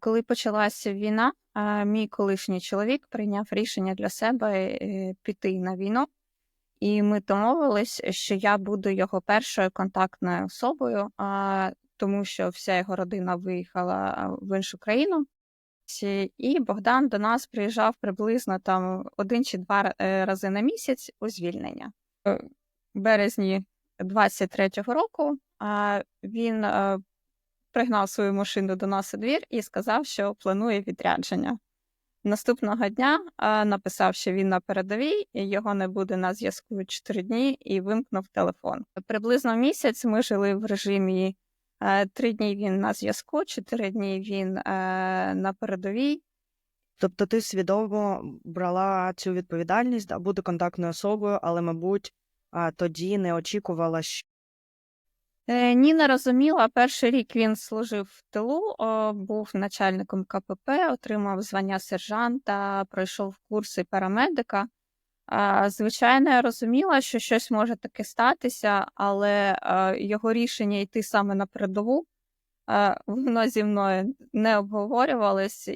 Коли почалася війна, мій колишній чоловік прийняв рішення для себе е, піти на війну, і ми домовились, що я буду його першою контактною особою, тому що вся його родина виїхала в іншу країну. І Богдан до нас приїжджав приблизно там один чи два е, рази на місяць у звільнення. Е, В березні 23-го року він пригнав свою машину до нас у двір і сказав, що планує відрядження. Наступного дня а, написав, що він на передовій, і його не буде на зв'язку 4 дні, і вимкнув телефон. Приблизно місяць ми жили в режимі е, три дні він на зв'язку, чотири дні він е, на передовій. Тобто ти свідомо брала цю відповідальність да, бути контактною особою, але, мабуть, а, тоді не очікувала, що Ніна розуміла, перший рік він служив в тилу, був начальником КПП, отримав звання сержанта, пройшов курси парамедика. Звичайно, я розуміла, що щось може таке статися, але е, його рішення йти саме на передову, е, воно зі мною не обговорювалось.